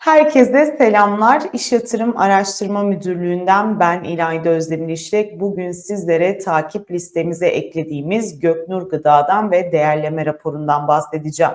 Herkese selamlar. İş Yatırım Araştırma Müdürlüğü'nden ben İlayda Özdemir İşlek. Bugün sizlere takip listemize eklediğimiz Göknur Gıda'dan ve değerleme raporundan bahsedeceğim.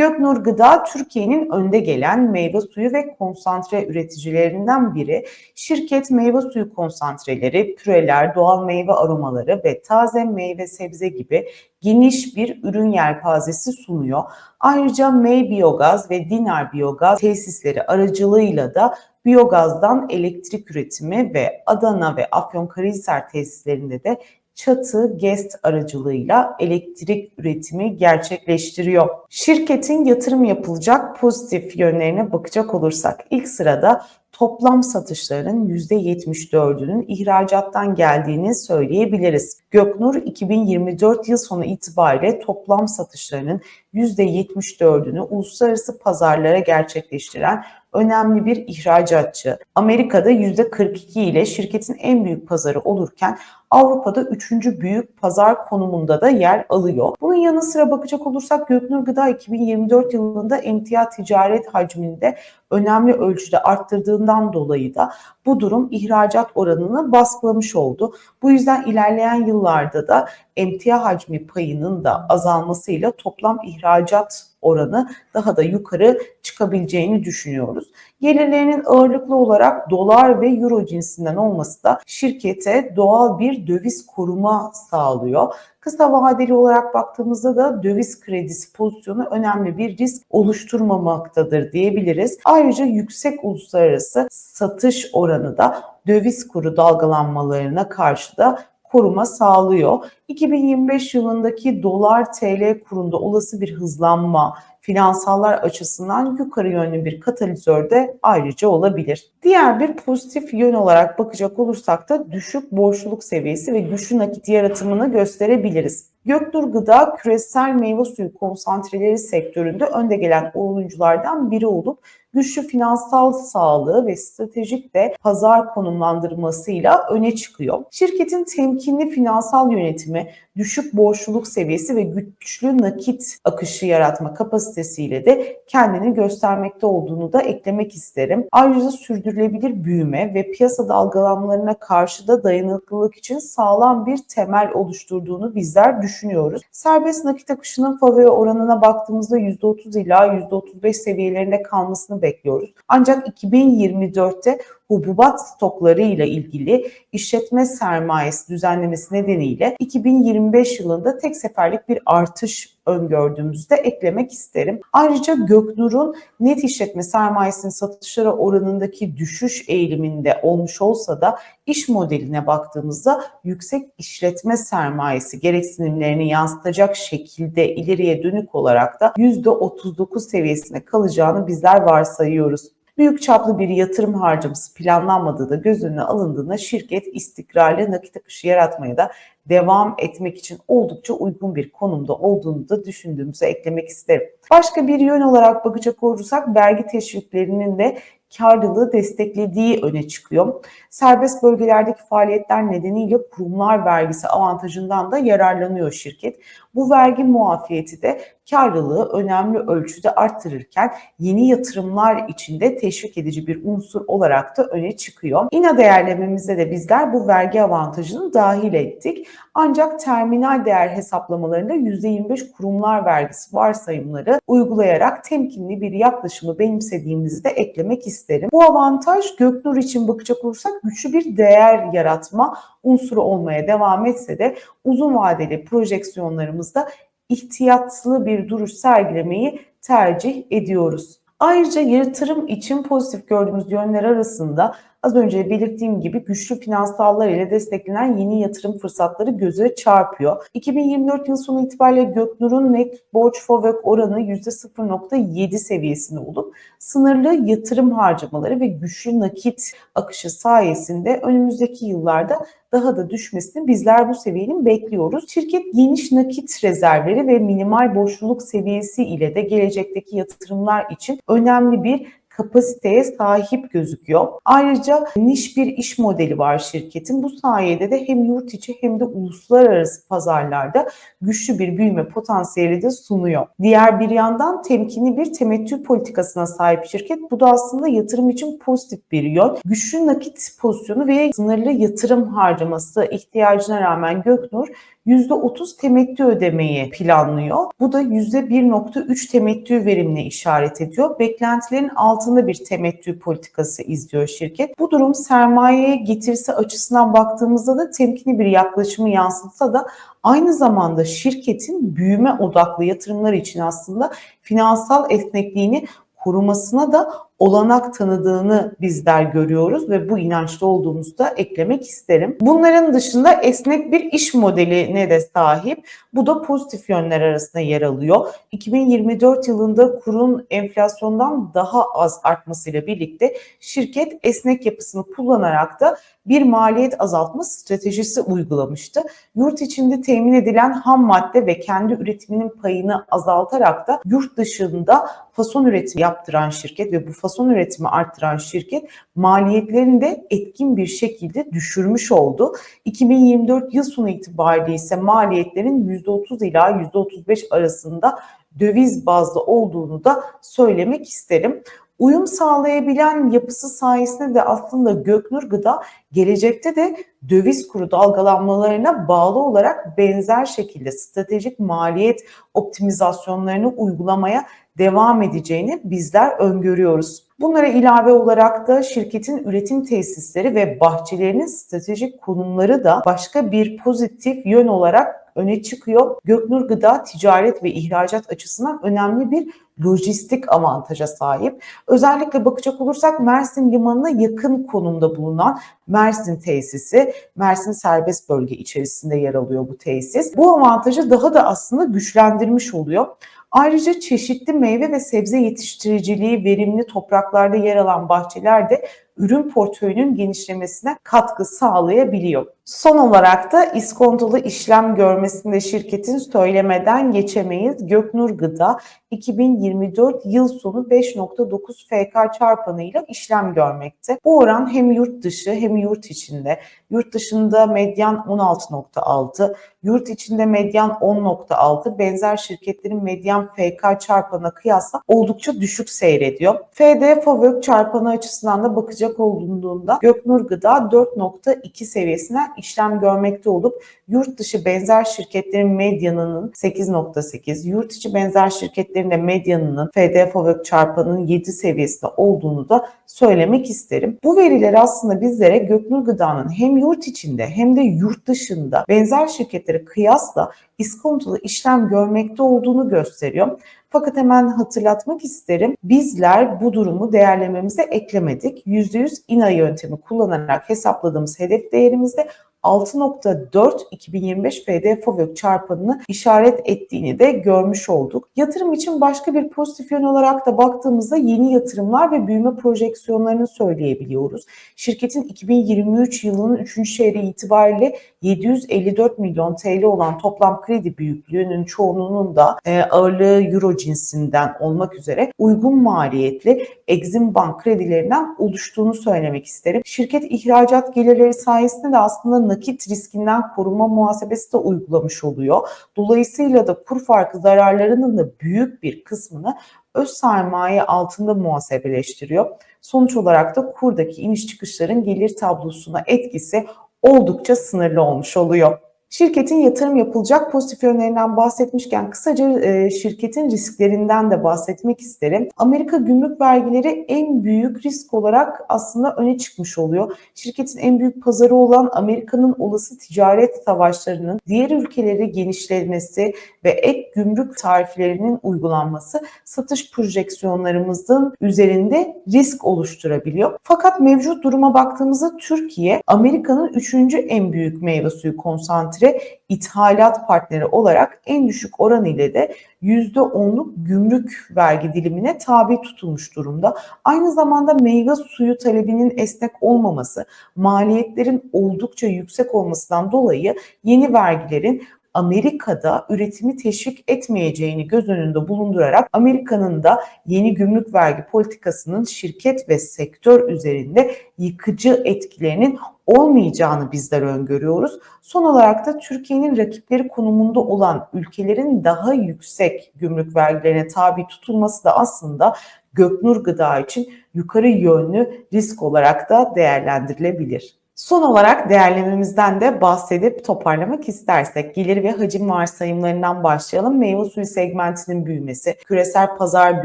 Göknur Gıda Türkiye'nin önde gelen meyve suyu ve konsantre üreticilerinden biri. Şirket meyve suyu konsantreleri, püreler, doğal meyve aromaları ve taze meyve sebze gibi geniş bir ürün yelpazesi sunuyor. Ayrıca May Biyogaz ve Dinar Biyogaz tesisleri aracılığıyla da biyogazdan elektrik üretimi ve Adana ve Afyonkarahisar tesislerinde de çatı GEST aracılığıyla elektrik üretimi gerçekleştiriyor. Şirketin yatırım yapılacak pozitif yönlerine bakacak olursak ilk sırada toplam satışların %74'ünün ihracattan geldiğini söyleyebiliriz. Göknur 2024 yıl sonu itibariyle toplam satışlarının %74'ünü uluslararası pazarlara gerçekleştiren önemli bir ihracatçı. Amerika'da %42 ile şirketin en büyük pazarı olurken Avrupa'da üçüncü büyük pazar konumunda da yer alıyor. Bunun yanı sıra bakacak olursak Göknur Gıda 2024 yılında emtia ticaret hacminde önemli ölçüde arttırdığından dolayı da bu durum ihracat oranını baskılamış oldu. Bu yüzden ilerleyen yıllarda da emtia hacmi payının da azalmasıyla toplam ihracat oranı daha da yukarı çıkabileceğini düşünüyoruz. Gelirlerinin ağırlıklı olarak dolar ve euro cinsinden olması da şirkete doğal bir döviz koruma sağlıyor. Kısa vadeli olarak baktığımızda da döviz kredisi pozisyonu önemli bir risk oluşturmamaktadır diyebiliriz. Ayrıca yüksek uluslararası satış oranı da döviz kuru dalgalanmalarına karşı da koruma sağlıyor. 2025 yılındaki dolar TL kurunda olası bir hızlanma finansallar açısından yukarı yönlü bir katalizör de ayrıca olabilir. Diğer bir pozitif yön olarak bakacak olursak da düşük borçluluk seviyesi ve güçlü nakit yaratımını gösterebiliriz. Göknur Gıda küresel meyve suyu konsantreleri sektöründe önde gelen oyunculardan biri olup güçlü finansal sağlığı ve stratejik de pazar konumlandırmasıyla öne çıkıyor. Şirketin temkinli finansal yönetimi, düşük borçluluk seviyesi ve güçlü nakit akışı yaratma kapasitesiyle de kendini göstermekte olduğunu da eklemek isterim. Ayrıca sürdürülebilir büyüme ve piyasa dalgalanmalarına karşı da dayanıklılık için sağlam bir temel oluşturduğunu bizler düşünüyoruz. Serbest nakit akışının favori oranına baktığımızda %30 ila %35 seviyelerinde kalmasını bekliyoruz. Ancak 2024'te hububat stokları ile ilgili işletme sermayesi düzenlemesi nedeniyle 2025 yılında tek seferlik bir artış öngördüğümüzde eklemek isterim. Ayrıca Göknur'un net işletme sermayesinin satışlara oranındaki düşüş eğiliminde olmuş olsa da iş modeline baktığımızda yüksek işletme sermayesi gereksinimlerini yansıtacak şekilde ileriye dönük olarak da %39 seviyesine kalacağını bizler varsayıyoruz. Büyük çaplı bir yatırım harcaması planlanmadığı da göz önüne alındığında şirket istikrarlı nakit akışı yaratmaya da devam etmek için oldukça uygun bir konumda olduğunu da düşündüğümüzü eklemek isterim. Başka bir yön olarak bakacak olursak vergi teşviklerinin de karlılığı desteklediği öne çıkıyor. Serbest bölgelerdeki faaliyetler nedeniyle kurumlar vergisi avantajından da yararlanıyor şirket. Bu vergi muafiyeti de karlılığı önemli ölçüde arttırırken yeni yatırımlar için de teşvik edici bir unsur olarak da öne çıkıyor. İNA değerlememizde de bizler bu vergi avantajını dahil ettik. Ancak terminal değer hesaplamalarında %25 kurumlar vergisi varsayımları uygulayarak temkinli bir yaklaşımı benimsediğimizi de eklemek isterim. Bu avantaj Göknur için bakacak olursak güçlü bir değer yaratma unsuru olmaya devam etse de uzun vadeli projeksiyonlarımızda ihtiyatlı bir duruş sergilemeyi tercih ediyoruz. Ayrıca yatırım için pozitif gördüğümüz yönler arasında az önce belirttiğim gibi güçlü finansallar ile desteklenen yeni yatırım fırsatları göze çarpıyor. 2024 yıl sonu itibariyle Göknur'un net borç FOVÖK oranı %0.7 seviyesinde olup sınırlı yatırım harcamaları ve güçlü nakit akışı sayesinde önümüzdeki yıllarda daha da düşmesini bizler bu seviyenin bekliyoruz. Şirket geniş nakit rezervleri ve minimal borçluluk seviyesi ile de gelecekteki yatırımlar için önemli bir kapasiteye sahip gözüküyor. Ayrıca niş bir iş modeli var şirketin. Bu sayede de hem yurt içi hem de uluslararası pazarlarda güçlü bir büyüme potansiyeli de sunuyor. Diğer bir yandan temkinli bir temettü politikasına sahip şirket. Bu da aslında yatırım için pozitif bir yön. Güçlü nakit pozisyonu ve sınırlı yatırım harcaması ihtiyacına rağmen Göknur %30 temettü ödemeyi planlıyor. Bu da %1.3 temettü verimine işaret ediyor. Beklentilerin altında bir temettü politikası izliyor şirket. Bu durum sermayeye getirisi açısından baktığımızda da temkinli bir yaklaşımı yansıtsa da aynı zamanda şirketin büyüme odaklı yatırımlar için aslında finansal esnekliğini korumasına da olanak tanıdığını bizler görüyoruz ve bu inançta olduğumuzu da eklemek isterim. Bunların dışında esnek bir iş modeline de sahip. Bu da pozitif yönler arasında yer alıyor. 2024 yılında kurun enflasyondan daha az artmasıyla birlikte şirket esnek yapısını kullanarak da bir maliyet azaltma stratejisi uygulamıştı. Yurt içinde temin edilen ham madde ve kendi üretiminin payını azaltarak da yurt dışında fason üretimi yaptıran şirket ve bu fason üretimi arttıran şirket maliyetlerini de etkin bir şekilde düşürmüş oldu. 2024 yıl sonu itibariyle ise maliyetlerin %30 ila %35 arasında döviz bazlı olduğunu da söylemek isterim. Uyum sağlayabilen yapısı sayesinde de aslında Göknur Gıda gelecekte de döviz kuru dalgalanmalarına bağlı olarak benzer şekilde stratejik maliyet optimizasyonlarını uygulamaya devam edeceğini bizler öngörüyoruz. Bunlara ilave olarak da şirketin üretim tesisleri ve bahçelerinin stratejik konumları da başka bir pozitif yön olarak öne çıkıyor. Göknur Gıda ticaret ve ihracat açısından önemli bir lojistik avantaja sahip. Özellikle bakacak olursak Mersin Limanı'na yakın konumda bulunan Mersin tesisi, Mersin serbest bölge içerisinde yer alıyor bu tesis. Bu avantajı daha da aslında güçlendirmiş oluyor. Ayrıca çeşitli meyve ve sebze yetiştiriciliği verimli topraklarda yer alan bahçeler de ürün portföyünün genişlemesine katkı sağlayabiliyor. Son olarak da iskontolu işlem görmesinde şirketin söylemeden geçemeyiz. Göknur Gıda 2024 yıl sonu 5.9 FK çarpanıyla işlem görmekte. Bu oran hem yurt dışı hem yurt içinde. Yurt dışında medyan 16.6, yurt içinde medyan 10.6, benzer şirketlerin medyan FK çarpanına kıyasla oldukça düşük seyrediyor. FD FOVÖK çarpanı açısından da bakacak olduğunda Göknur Gıda 4.2 seviyesinden işlem görmekte olup yurt dışı benzer şirketlerin medyanının 8.8, yurt içi benzer şirketlerin de medyanının FD FOVÖK çarpanının 7 seviyesinde olduğunu da söylemek isterim. Bu veriler aslında bizlere Göknur Gıda'nın hem yurt içinde hem de yurt dışında benzer şirketlere kıyasla iskontolu işlem görmekte olduğunu gösteriyor. Fakat hemen hatırlatmak isterim. Bizler bu durumu değerlememize eklemedik. %100 INA yöntemi kullanarak hesapladığımız hedef değerimizde 6.4 2025 FD FOVÖK çarpanını işaret ettiğini de görmüş olduk. Yatırım için başka bir pozitif yön olarak da baktığımızda yeni yatırımlar ve büyüme projeksiyonlarını söyleyebiliyoruz. Şirketin 2023 yılının 3. çeyreği itibariyle 754 milyon TL olan toplam kredi büyüklüğünün çoğunluğunun da e, ağırlığı euro cinsinden olmak üzere uygun maliyetli Exim Bank kredilerinden oluştuğunu söylemek isterim. Şirket ihracat gelirleri sayesinde de aslında nakit riskinden koruma muhasebesi de uygulamış oluyor. Dolayısıyla da kur farkı zararlarının da büyük bir kısmını öz sermaye altında muhasebeleştiriyor. Sonuç olarak da kurdaki iniş çıkışların gelir tablosuna etkisi oldukça sınırlı olmuş oluyor. Şirketin yatırım yapılacak pozitif yönlerinden bahsetmişken kısaca e, şirketin risklerinden de bahsetmek isterim. Amerika gümrük vergileri en büyük risk olarak aslında öne çıkmış oluyor. Şirketin en büyük pazarı olan Amerika'nın olası ticaret savaşlarının diğer ülkelere genişlemesi ve ek gümrük tariflerinin uygulanması satış projeksiyonlarımızın üzerinde risk oluşturabiliyor. Fakat mevcut duruma baktığımızda Türkiye Amerika'nın üçüncü en büyük meyve suyu konsantre ithalat partneri olarak en düşük oran ile de %10'luk gümrük vergi dilimine tabi tutulmuş durumda. Aynı zamanda meyve suyu talebinin esnek olmaması, maliyetlerin oldukça yüksek olmasından dolayı yeni vergilerin Amerika'da üretimi teşvik etmeyeceğini göz önünde bulundurarak Amerika'nın da yeni gümrük vergi politikasının şirket ve sektör üzerinde yıkıcı etkilerinin olmayacağını bizler öngörüyoruz. Son olarak da Türkiye'nin rakipleri konumunda olan ülkelerin daha yüksek gümrük vergilerine tabi tutulması da aslında Göknur Gıda için yukarı yönlü risk olarak da değerlendirilebilir. Son olarak değerlememizden de bahsedip toparlamak istersek gelir ve hacim varsayımlarından başlayalım. Meyve suyu segmentinin büyümesi, küresel pazar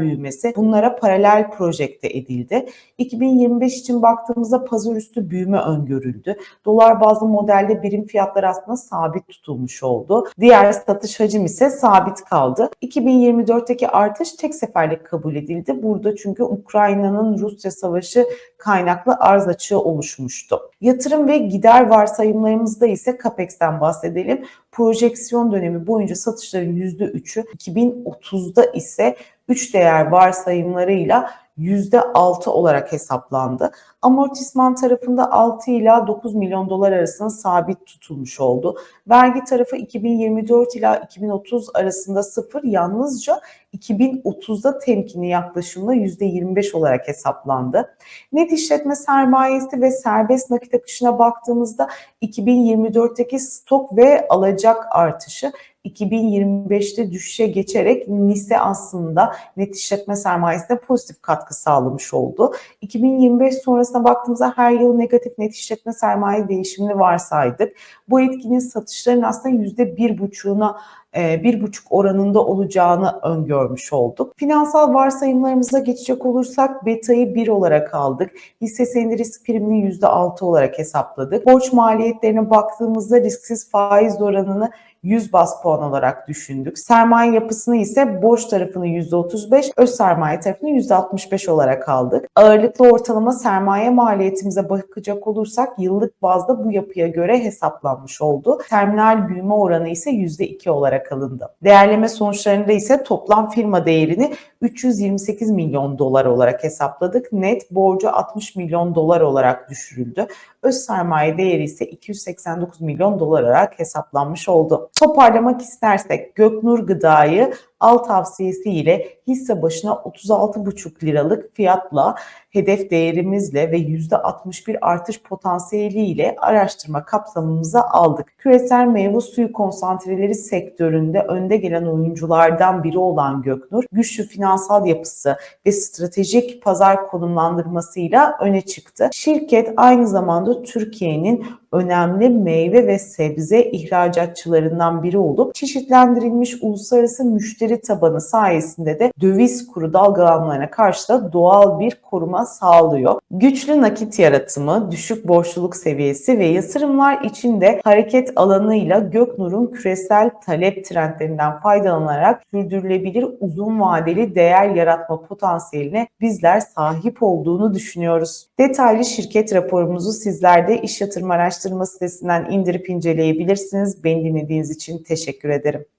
büyümesi bunlara paralel projekte edildi. 2025 için baktığımızda pazar üstü büyüme öngörüldü. Dolar bazlı modelde birim fiyatlar aslında sabit tutulmuş oldu. Diğer satış hacim ise sabit kaldı. 2024'teki artış tek seferlik kabul edildi. Burada çünkü Ukrayna'nın Rusya savaşı kaynaklı arz açığı oluşmuştu. Yatırım ve gider varsayımlarımızda ise CAPEX'ten bahsedelim. Projeksiyon dönemi boyunca satışların %3'ü 2030'da ise 3 değer varsayımlarıyla %6 olarak hesaplandı. Amortisman tarafında 6 ila 9 milyon dolar arasında sabit tutulmuş oldu. Vergi tarafı 2024 ila 2030 arasında sıfır yalnızca 2030'da temkinli yaklaşımla %25 olarak hesaplandı. Net işletme sermayesi ve serbest nakit akışına baktığımızda 2024'teki stok ve alacak artışı 2025'te düşüşe geçerek NIS'e aslında net işletme sermayesine pozitif katkı sağlamış oldu. 2025 sonrasına baktığımızda her yıl negatif net işletme sermaye değişimini varsaydık. Bu etkinin satışların aslında %1,5'una e, bir buçuk oranında olacağını öngörmüş olduk. Finansal varsayımlarımıza geçecek olursak beta'yı 1 olarak aldık. Hisse senedi risk primini %6 olarak hesapladık. Borç maliyetlerine baktığımızda risksiz faiz oranını 100 bas puan olarak düşündük. Sermaye yapısını ise borç tarafını %35, öz sermaye tarafını %65 olarak aldık. Ağırlıklı ortalama sermaye maliyetimize bakacak olursak yıllık bazda bu yapıya göre hesaplanmış oldu. Terminal büyüme oranı ise %2 olarak alındı. Değerleme sonuçlarında ise toplam firma değerini 328 milyon dolar olarak hesapladık. Net borcu 60 milyon dolar olarak düşürüldü. Öz sermaye değeri ise 289 milyon dolar olarak hesaplanmış oldu. Toparlamak istersek Göknur Gıda'yı al tavsiyesi ile hisse başına 36,5 liralık fiyatla hedef değerimizle ve %61 artış potansiyeliyle araştırma kapsamımıza aldık. Küresel meyve suyu konsantreleri sektöründe önde gelen oyunculardan biri olan Göknur, güçlü finansal yapısı ve stratejik pazar konumlandırmasıyla öne çıktı. Şirket aynı zamanda Türkiye'nin önemli meyve ve sebze ihracatçılarından biri olup çeşitlendirilmiş uluslararası müşteri tabanı sayesinde de döviz kuru dalgalanmalarına karşı da doğal bir koruma sağlıyor. Güçlü nakit yaratımı, düşük borçluluk seviyesi ve yatırımlar içinde hareket alanıyla Göknur'un küresel talep trendlerinden faydalanarak sürdürülebilir uzun vadeli değer yaratma potansiyeline bizler sahip olduğunu düşünüyoruz. Detaylı şirket raporumuzu sizler de iş yatırım araştırma sitesinden indirip inceleyebilirsiniz. Beni dinlediğiniz için teşekkür ederim.